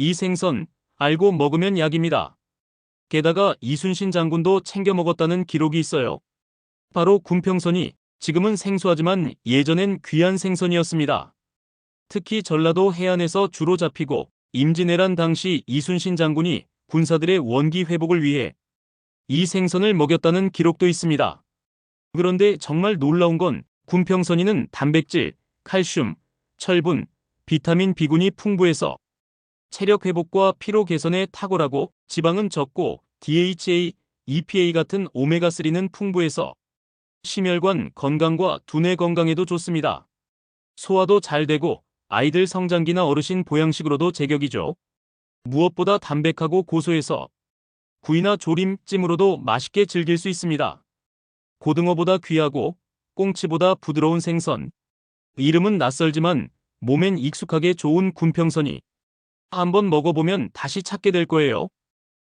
이 생선 알고 먹으면 약입니다. 게다가 이순신 장군도 챙겨 먹었다는 기록이 있어요. 바로 군평선이 지금은 생소하지만 예전엔 귀한 생선이었습니다. 특히 전라도 해안에서 주로 잡히고 임진왜란 당시 이순신 장군이 군사들의 원기 회복을 위해 이 생선을 먹였다는 기록도 있습니다. 그런데 정말 놀라운 건 군평선이는 단백질, 칼슘, 철분, 비타민 B군이 풍부해서 체력 회복과 피로 개선에 탁월하고 지방은 적고 DHA, EPA 같은 오메가3는 풍부해서 심혈관 건강과 두뇌 건강에도 좋습니다. 소화도 잘 되고 아이들 성장기나 어르신 보양식으로도 제격이죠. 무엇보다 담백하고 고소해서 구이나 조림 찜으로도 맛있게 즐길 수 있습니다. 고등어보다 귀하고 꽁치보다 부드러운 생선. 이름은 낯설지만 몸엔 익숙하게 좋은 군평선이 한번 먹어보면 다시 찾게 될 거예요.